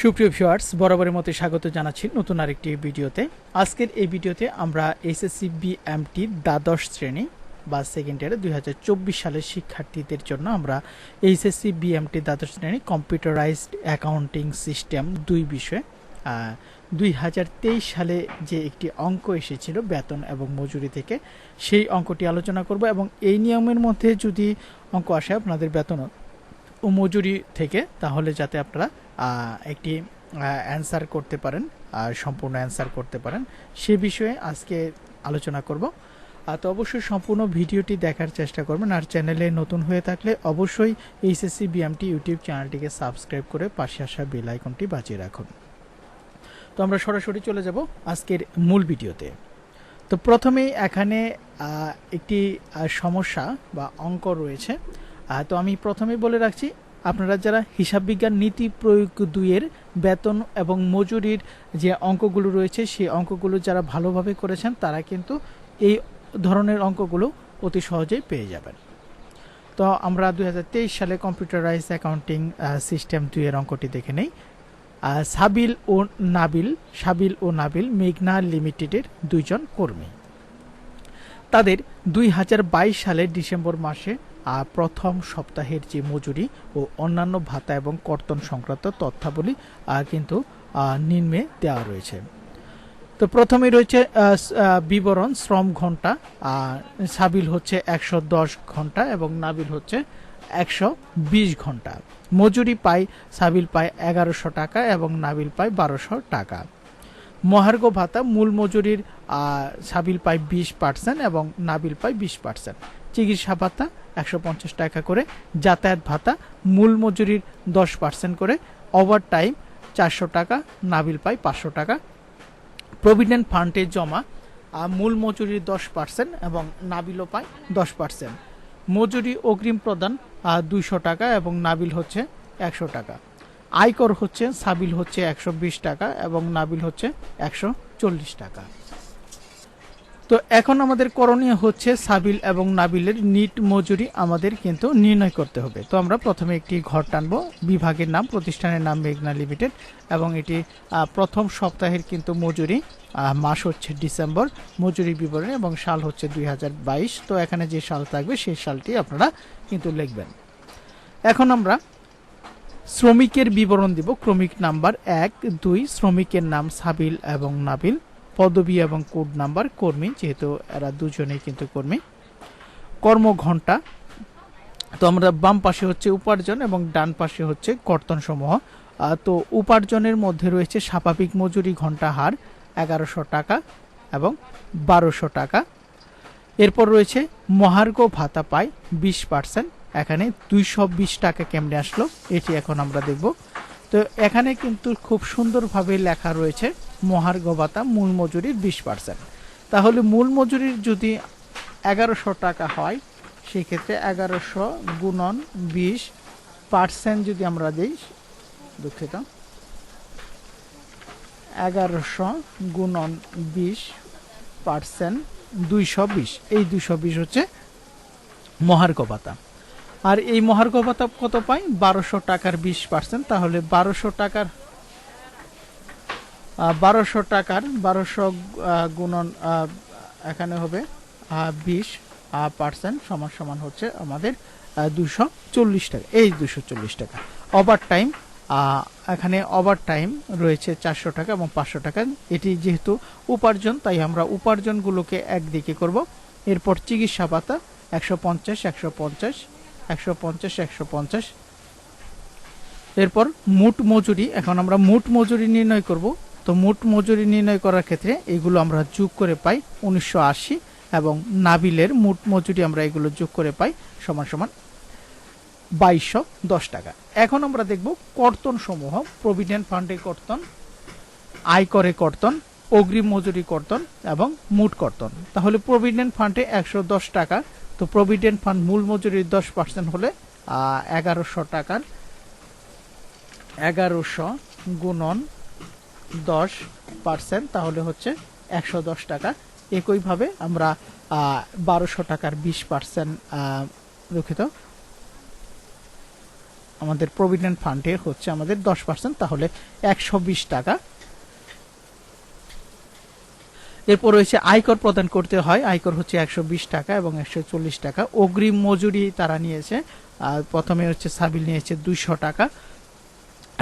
সুপ্রিয় ভিউয়ার্স, বরাবরের মতো স্বাগত জানাচ্ছি নতুন আরেকটি ভিডিওতে। আজকের এই ভিডিওতে আমরা এসএসসি বিএমটি দ্বাদশ শ্রেণি বা সেকেন্ড ইয়ারে দুই হাজার চব্বিশ সালের শিক্ষার্থীদের জন্য আমরা এইচএসসি বিএমটি দ্বাদশ শ্রেণি কম্পিউটারাইজড অ্যাকাউন্টিং সিস্টেম দুই বিষয়ে দুই হাজার তেইশ সালে যে একটি অঙ্ক এসেছিল বেতন এবং মজুরি থেকে, সেই অঙ্কটি আলোচনা করব এবং এই নিয়মের মধ্যে যদি অঙ্ক আসে আপনাদের বেতন ও মজুরি থেকে, তাহলে যাতে আপনারা একটি অ্যান্সার করতে পারেন সম্পূর্ণ অ্যান্সার করতে পারেন। সে বিষয়ে আজকে আলোচনা করব। তো অবশ্যই সম্পূর্ণ ভিডিওটি দেখার চেষ্টা করবেন, আর চ্যানেলে নতুন হয়ে থাকলে অবশ্যই এইচএসসি বিএমটি ইউটিউব চ্যানেলটিকে সাবস্ক্রাইব করে পাশে আসা বেল আইকনটি বাজিয়ে রাখুন। তো আমরা সরাসরি চলে যাব আজকের মূল ভিডিওতে। তো প্রথমেই এখানে একটি সমস্যা বা অঙ্ক রয়েছে। তো আমি প্রথমেই বলে রাখছি আপনারা যারা হিসাব বিজ্ঞান নীতি প্রয়োগ দুইয়ের বেতন এবং মজুরির যে অঙ্কগুলো রয়েছে, সেই অঙ্কগুলো যারা ভালোভাবে করেছেন, তারা কিন্তু এই ধরনের অঙ্কগুলো অতি সহজেই পেয়ে যাবেন। তো আমরা দুই হাজার তেইশ সালে কম্পিউটারাইজ অ্যাকাউন্টিং সিস্টেম দুইয়ের অঙ্কটি দেখে নেই। সাবিল ও নাবিল, সাবিল ও নাবিল মেঘনা লিমিটেডের দুইজন কর্মী। তাদের দুই হাজার বাইশ সালের ডিসেম্বর মাসে প্রথম সপ্তাহের যে মজুরি ও অন্যান্য ভাতা এবং কর্তন সংক্রান্ত তথ্যাবলী কিন্তু নিম্নে দেওয়া রয়েছে। তো প্রথমে রয়েছে বিবরণ, শ্রম ঘণ্টা সাবিল হচ্ছে একশো দশ ঘণ্টা এবং নাবিল হচ্ছে একশো বিশ ঘণ্টা মজুরি পায়, সাবিল পায় এগারোশো টাকা এবং নাবিল পায় বারোশো টাকা। মহার্ঘ ভাতা, মূল মজুরির সাবিল পায় বিশ পার্সেন্ট এবং নাবিল পায় বিশ পার্সেন্ট। চিকিৎসা ভাতা একশো পঞ্চাশ টাকা করে যাতায়াত ভাতা, মূল মজুরির দশ পার্সেন্ট করে ওভার টাইম চারশো টাকা, নাবিল পায় পাঁচশো টাকা। প্রভিডেন্ট ফান্ডে জমা মূল মজুরির দশ পার্সেন্ট এবং নাবিলও পায় দশ পার্সেন্ট মজুরি অগ্রিম প্রদান দুইশো টাকা এবং নাবিল হচ্ছে একশো টাকা। আয়কর হচ্ছে, সাবিল হচ্ছে একশো বিশ টাকা এবং নাবিল হচ্ছে একশো চল্লিশ টাকা। তো এখন আমাদের করণীয় হচ্ছে সাবিল এবং নাবিলের নিট মজুরি আমাদের কিন্তু নির্ণয় করতে হবে। তো আমরা প্রথমে একটি ঘর টানব। বিভাগের নাম, প্রতিষ্ঠানের নাম মেঘনা লিমিটেড এবং এটি প্রথম সপ্তাহের কিন্তু মজুরি মাস হচ্ছে ডিসেম্বর, মজুরি বিবরণী এবং সাল হচ্ছে দুই হাজার বাইশ। তো এখানে যে সাল থাকবে, সেই সালটি আপনারা কিন্তু লিখবেন। এখন আমরা শ্রমিকের বিবরণ দিব। ক্রমিক নাম্বার এক, দুই, শ্রমিকের নাম সাবিল এবং নাবিল। পদবি এবং কোড নাম্বার কর্মী, যেহেতু এরা দুজনেই কিন্তু কর্মী। কর্মঘণ্টা। তো আমরা বাম পাশে হচ্ছে উপার্জন এবং ডান পাশে হচ্ছে কর্তন সমূহ তো উপার্জনের মধ্যে রয়েছে স্বাভাবিক মজুরি ঘণ্টা হার এগারোশো টাকা এবং বারোশো টাকা। এরপর রয়েছে মহার্ঘ ভাতা পায় বিশ পার্সেন্ট। এখানে দুইশো বিশ টাকা কেমনে আসলো, এটি এখন আমরা দেখব। তো এখানে কিন্তু খুব সুন্দরভাবে লেখা রয়েছে মহার্ঘ ভাতা মূল মজুরির বিশ পার্সেন্ট। তাহলে মূল মজুরির যদি এগারোশো টাকা হয় সেই ক্ষেত্রে এগারোশো গুণন বিশ পার্সেন্ট যদি আমরা দিই, দুঃখিত, এগারোশো গুণন বিশ পার্সেন্ট দুইশো বিশ। এই দুইশো বিশ হচ্ছে মহার্ঘ ভাতা আর এই মহার্ঘ ভাতা কত পাই? বারোশো টাকার বিশ পার্সেন্ট। তাহলে বারোশো টাকার বারোশো টাকার, বারোশো গুণন এখানে হবে বিশ পার্সেন্ট সমান সমান হচ্ছে আমাদের দুশো চল্লিশ টাকা। এই দুশো চল্লিশ টাকা। ওভার টাইম এখানে ওভার টাইম রয়েছে চারশো টাকা এবং পাঁচশো টাকা। এটি যেহেতু উপার্জন, তাই আমরা উপার্জনগুলোকে একদিকে করব। এরপর চিকিৎসা ভাতা, একশো পঞ্চাশ একশো পঞ্চাশ একশো পঞ্চাশ একশো পঞ্চাশ। এরপর মোট মজুরি, এখন আমরা মোট মজুরি নির্ণয় করব। তো মোট মজুরি নির্ণয় করার ক্ষেত্রে এগুলো আমরা যোগ করে পাই উনিশশো আশি এবং নাবিলের মোট মজুরি আমরা এগুলো যোগ করে পাই সমান সমান বাইশশো দশ টাকা। এখন আমরা দেখব কর্তন সমূহ, প্রভিডেন্ট ফান্ডে কর্তন, আয়করে কর্তন, অগ্রিম মজুরি কর্তন এবং মোট কর্তন। তাহলে প্রভিডেন্ট ফান্ডে একশো দশ টাকা, তো প্রভিডেন্ট ফান্ড মূল মজুরির দশ পার্সেন্ট হলে এগারোশো টাকার এগারোশো গুণন দশ পার্সেন্ট তাহলে হচ্ছে একশো দশ টাকা। একইভাবে আমরা বারোশো টাকার বিশ পার্সেন্ট দুঃখিত। আমাদের প্রভিডেন্ট ফান্ডে হচ্ছে আমাদের দশ পার্সেন্ট তাহলে একশো বিশ টাকা। এরপর রয়েছে আয়কর প্রদান করতে হয়। আয়কর হচ্ছে একশো বিশ টাকা এবং একশো চল্লিশ টাকা। অগ্রিম মজুরি তারা নিয়েছে। প্রথমে হচ্ছে সাবিল নিয়েছে দুইশো টাকা।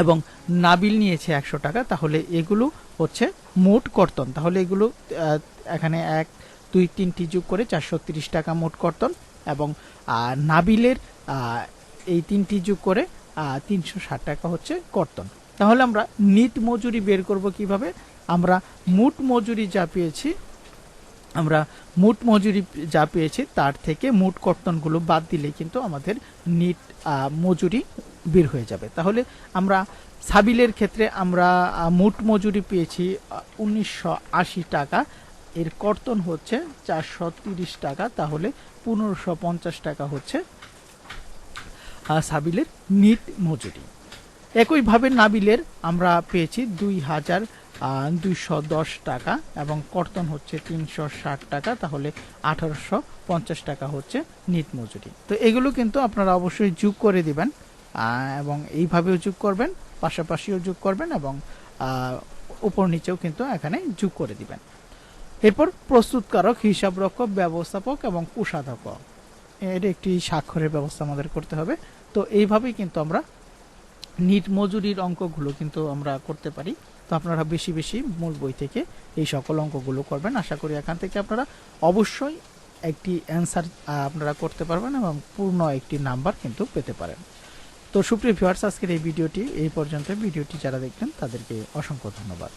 এবং নাবিল নিয়েছে একশো টাকা, তাহলে এগুলো হচ্ছে মোট কর্তন। তাহলে এগুলো এখানে এক, দুই, তিনটি যোগ করে চারশো টাকা মোট কর্তন এবং নাবিলের এই তিনটি যোগ করে তিনশো ষাট টাকা হচ্ছে কর্তন। তাহলে আমরা নিট মজুরি বের করব কীভাবে? আমরা মুট মজুরি যা পেয়েছি, আমরা মুট মজুরি যা পেয়েছি তার থেকে মোট কর্তনগুলো বাদ দিলে কিন্তু আমাদের নিট মজুরি বের হয়ে যাবে। তাহলে আমরা সাবিলের ক্ষেত্রে আমরা মোট মজুরি পেয়েছি উনিশশো আশি টাকা। এর কর্তন হচ্ছে চারশো টাকা। তাহলে পনেরোশো টাকা হচ্ছে সাবিলের নিট মজুরি। একইভাবে নাবিলের আমরা পেয়েছি দুই হাজার দুইশো দশ টাকা এবং কর্তন হচ্ছে তিনশো ষাট টাকা। তাহলে আঠারোশো পঞ্চাশ টাকা হচ্ছে নিট মজুরি। তো এগুলো কিন্তু আপনারা অবশ্যই যোগ করে দিবেন। এবং এইভাবেও যোগ করবেন, পাশাপাশিও যোগ করবেন এবং উপর নিচেও কিন্তু এখানে যোগ করে দিবেন। এরপর প্রস্তুতকারক, হিসাবরক্ষক, ব্যবস্থাপক এবং কোষাধ্যক্ষ। এর একটি স্বাক্ষরের ব্যবস্থা আমাদের করতে হবে। তো এইভাবেই কিন্তু আমরা নিট মজুরির অঙ্কগুলো কিন্তু আমরা করতে পারি। তো আপনারা বেশি বেশি মূল বই থেকে এই সকল অঙ্কগুলো করবেন। আশা করি এখান থেকে আপনারা অবশ্যই একটি অ্যান্সার আপনারা করতে পারবেন এবং পূর্ণ একটি নাম্বার কিন্তু পেতে পারেন। তো সুপ্রিয় ভিউয়ার্স আজকের এই ভিডিওটি এই পর্যন্ত। ভিডিওটি যারা দেখলেন তাদেরকে অসংখ্য ধন্যবাদ।